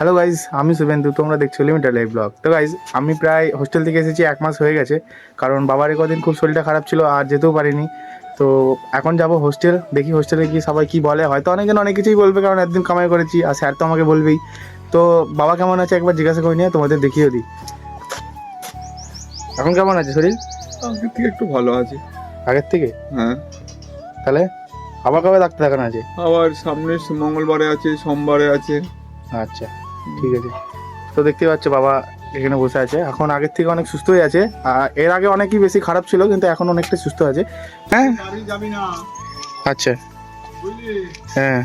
Hello guys আমি শুভেন্দু তোমরা দেখছ লিমিটেড লাইভ ব্লগ তো গাইজ আমি প্রায় হোস্টেল থেকে এসেছি এক মাস হয়ে গেছে কারণ বাবার কদিন খুব শরীরটা খারাপ ছিল আর যেতেও পারিনি। তো এখন যাব হোস্টেল দেখি হোস্টেলে গিয়ে সবাই কি বলে। হয়তো অনেকজন অনেক কিছুই বলবে কারণ একদিন কামাই করেছি আর স্যার তো আমাকে বলবেই। তো বাবা কেমন আছে? একবার জিজ্ঞাসা করে নিয়ে তোমাদের দেখিয়ে দিই। এখন কেমন আছে শরীর? আগের থেকে একটু ভালো আছে। আগের থেকে? হ্যাঁ। তাহলে আবার কবে ডাক্তার দেখানো আছে? আবার সামনে মঙ্গলবারে আছে সোমবারে আছে। আচ্ছা। ঠিক আছে। তো দেখতে পাচ্ছ বাবা এখানে বসে আছে। এখন আগের থেকে অনেক সুস্থ হয়ে আছে। আর এর আগে অনেকই বেশি খারাপ ছিল কিন্তু এখন অনেকটা সুস্থ আছে। হ্যাঁ? আচ্ছা। হ্যাঁ।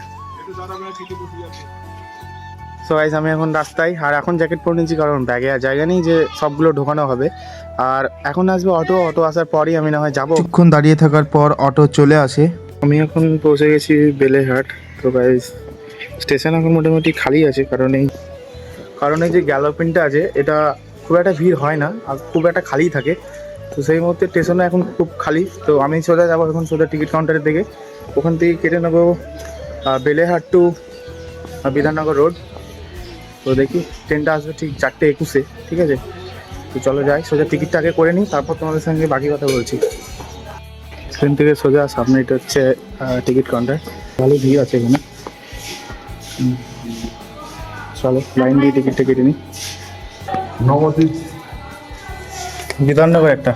সো গাইস আমি এখন রাস্তায়। আর এখন জ্যাকেট পরে নিয়েছি কারণ ব্যাগে আর জায়গা নেই যে সবগুলো ঢোকানো হবে। আর এখন আসবে অটো অটো আসার পরই আমি না হয় যাব। কিছুক্ষণ দাঁড়িয়ে থাকার পর অটো চলে আসে। আমি এখন পৌঁছে গেছি বেলেহাট। তো গাইস স্টেশন এখন মোটামুটি খালি আছে, কারণ এই কারণ এই যে গ্যালোপিনটা আছে, এটা খুব একটা ভিড় হয় না, আর খুব একটা খালি থাকে। তো সেই মুহূর্তে স্টেশনে এখন খুব খালি। তো আমি সোজা যাব এখন সোজা টিকিট কাউন্টারের দিকে। ওখান থেকে কেটে নেব বেলেহাট টু বিধাননগর রোড। তো দেখি, ট্রেনটা আসবে ঠিক চারটে একুশে, ঠিক আছে? তো চলো যাই, সোজা টিকিটটা আগে করে নিই, তারপর তোমাদের সঙ্গে বাকি কথা বলছি। ট্রেন থেকে সোজা সামনে এটা হচ্ছে টিকিট কাউন্টার। ভালো ভিড় আছে এখানে। চলো লাইন দিয়ে টিকিটটা কেটে নিই। নবদ্বীপ। বিধাননগর একটা।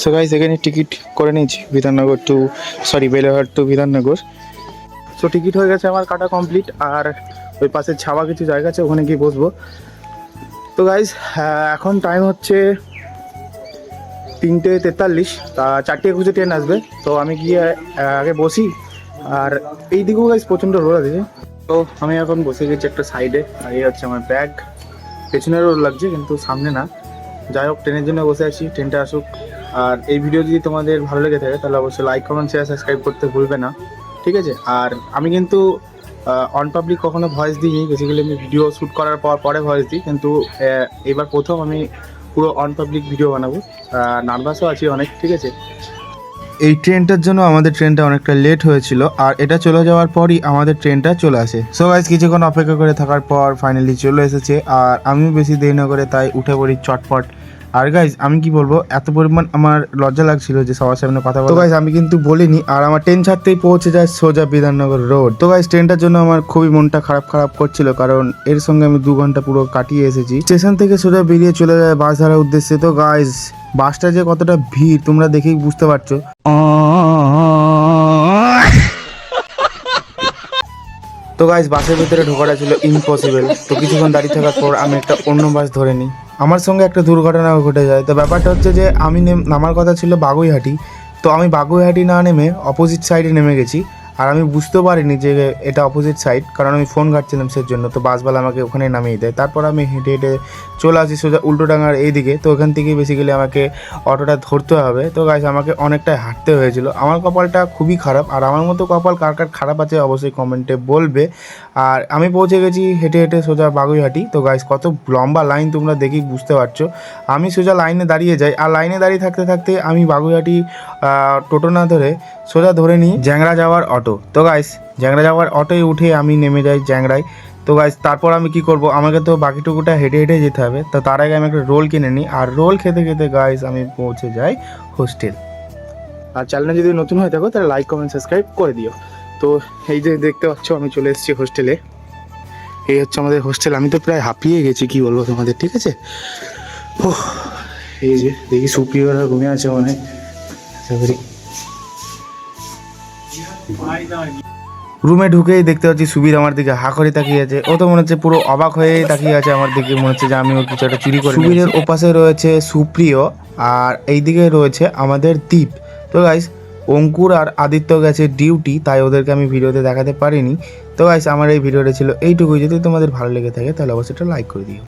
সো গাইস এখানে টিকিট করে নিয়েছি Bidhannagar to sorry Beleghata to Bidhannagar so ticket হয়ে গেছে আমার কাটা কমপ্লিট আর ওই পাশে ছাওয়া কিছু জায়গা আছে ওখানে গিয়ে বসবো। তো গাইস এখন টাইম হচ্ছে তিনটে তেতাল্লিশ, তা চারটে একুশে ট্রেন আসবে। তো আমি গিয়ে আগে বসি। আর এই দিকেও গাইস প্রচণ্ড রোদ আছে তো আমি এখন বসে গেছি একটা সাইডে আর এই হচ্ছে আমার ব্যাগ পেছনে রোদ লাগছে, কিন্তু সামনে না। যাই হোক ট্রেনের জন্য বসে আছি ট্রেনটা আসুক। আর এই ভিডিও যদি তোমাদের ভালো লেগে থাকে, তাহলে অবশ্যই লাইক কমেন্ট শেয়ার সাবস্ক্রাইব করতে ভুলবে না। ঠিক আছে? আর আমি কিন্তু অন পাবলিক কখনো ভয়েস দিইনি। বেসিক্যালি আমি ভিডিও শ্যুট করার পর, পরে ভয়েস দিই। কিন্তু এবার প্রথম আমি পুরো অন পাবলিক ভিডিও বানাবো। নার্ভাসও আছি অনেক ঠিক আছে? এই ট্রেনটার জন্য আমাদের ট্রেনটা অনেকটা লেট হয়েছিল আর এটা চলে যাওয়ার পরই আমাদের ট্রেনটা চলে আসে। সো গাইজ কিছুক্ষণ অপেক্ষা করে থাকার পর ফাইনালি চলে এসেছে আর আমিও বেশি দেরি না করে তাই উঠে পড়ি চটপট। আর গাইজ আমি কি বলব এত পরিমাণ আমার লজ্জা লাগছিল যে সবার সামনে কথা বলতো গাইজ আমি কিন্তু বলিনি আর আমার ট্রেন ছাড়তেই পৌঁছে যায় সোজা বিধাননগর রোড তো গাইজ ট্রেনটার জন্য আমার খুবই মনটা খারাপ খারাপ করছিল কারণ এর সঙ্গে আমি দু ঘণ্টা পুরো কাটিয়ে এসেছি। স্টেশন থেকে সোজা বেরিয়ে চলে যায় বাস ধরার উদ্দেশ্যে। তো গাইজ বাসটা যে কতটা ভিড়, তোমরা দেখেই বুঝতে পারছ। তো গাইজ বাসের ভিতরে ঢোকাটা ছিল ইম্পসিবল তো কিছুক্ষণ দাঁড়িয়ে থাকার পর আমি একটা অন্য বাস ধরে নিই। আমার সঙ্গে একটা দুর্ঘটনা ঘটে যায়। তো ব্যাপারটা হচ্ছে যে, আমি নেম- নামার কথা ছিল বাগুইহাটি। তো আমি বাগুইহাটি না নেমে অপোজিট সাইডে নেমে গেছি। আর আমি বুঝতেও পারিনি যে এটা অপোজিট সাইড কারণ আমি ফোন ঘাটছিলাম সের জন্য তো বাসওয়ালা আমাকে ওখানে নামিয়ে দেয়। তারপর আমি হেঁটে হেঁটে চলে আসি সোজা উল্টোডাঙ্গার এইদিকে, তো ওখান থেকেই বেসিক্যালি আমাকে অটোটা ধরতে হবে। তো গাইস আমাকে অনেকটাই হাঁটতে হয়েছিল। আমার কপালটা খুবই খারাপ, আর আমার মতো কপাল কার কার খারাপ আছে অবশ্যই কমেন্টে বলবে। আর আমি পৌঁছে গেছি হেঁটে হেঁটে সোজা বাগুইহাটি। তো গাইস কত লম্বা লাইন তোমরা দেখেই বুঝতে পারছ। আমি সোজা লাইনে দাঁড়িয়ে যাই, আর লাইনে দাঁড়িয়ে থাকতে থাকতে আমি বাগুইহাটি টোটো না ধরে সোজা ধরে নিই জ্যাংরা যাওয়ার অটো। তো গাইস জ্যাংরা যাওয়ার অটোয় উঠে আমি নেমে যাই জ্যাংরায় তো গাইস তারপর আমি কি করব? আমাকে তো বাকিটুকুটা হেঁটে হেঁটে যেতে হবে। তো তার আগে আমি একটা রোল কিনে নিই। আর রোল খেতে খেতে গাইস আমি পৌঁছে যাই হোস্টেল আর চ্যানেলে যদি নতুন হয়ে থাকো, তাহলে লাইক কমেন্ট সাবস্ক্রাইব করে দিও। তো এই যে দেখতে পাচ্ছ, আমি চলে এসেছি হোস্টেলে এই হচ্ছে আমাদের হোস্টেল আমি তো প্রায় হাঁপিয়ে গেছি, কি বলব তোমাদের, ঠিক আছে? ও এই যে দেখি সুপ্রিয়রা ঘুমিয়ে আছে করি রুমে ঢুকেই দেখতে পাচ্ছি সুবীর আমার দিকে হা করে তাকিয়ে আছে। ও তো মনে হচ্ছে পুরো অবাক হয়েই তাকিয়ে আছে আমার দিকে। মনে হচ্ছে যে আমি ওর কিছু একটা চুরি করে সুবীরের ওপাশে রয়েছে সুপ্রিয় আর এইদিকে রয়েছে আমাদের দ্বীপ তো গাইস অঙ্কুর আর আদিত্য গেছে ডিউটি তাই ওদেরকে আমি ভিডিওতে দেখাতে পারিনি। তো গাইস আমার এই ভিডিওটা ছিল এইটুকুই। যদি তোমাদের ভালো লেগে থাকে, তাহলে অবশ্যই একটা লাইক করে দিও।